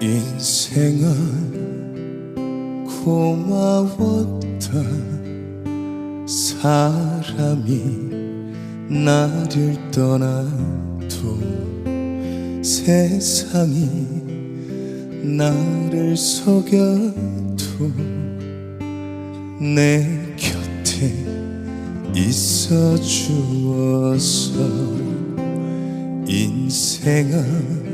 인생은 고마웠던 사람이 나를 떠나도 세상이 나를 속여도 내 곁에 있어 주어서 인생은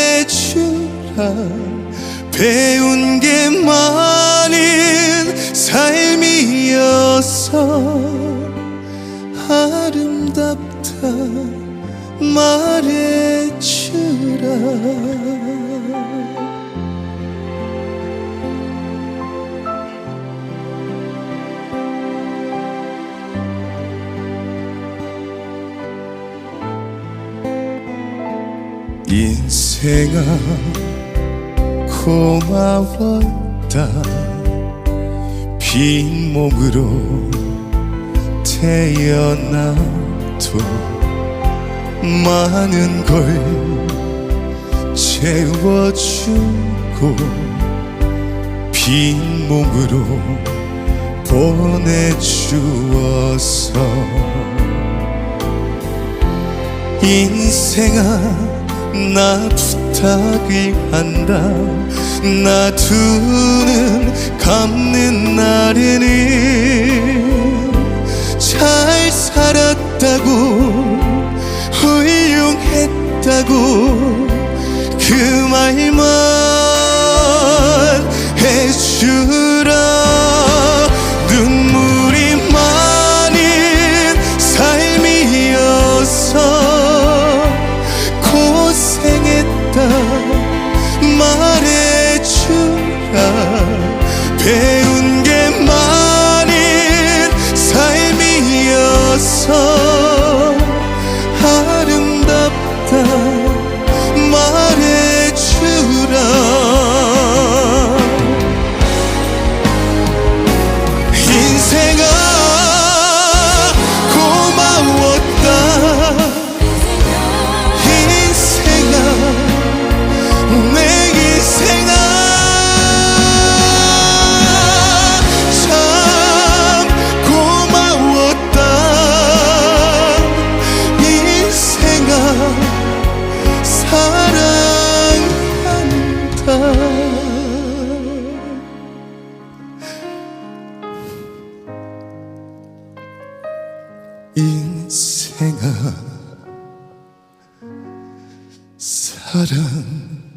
배운 게 많은 삶이어서 아름답다 말해주라. 인생아 고마웠다. 빈 몸으로 태어나도 많은 걸 채워주고 빈 몸으로 보내주어서 인생아 나 부탁을 한다. 나 두 눈 감는 날에는 잘 살았다고 훌륭했다고 그 말만 해주 인생아 사랑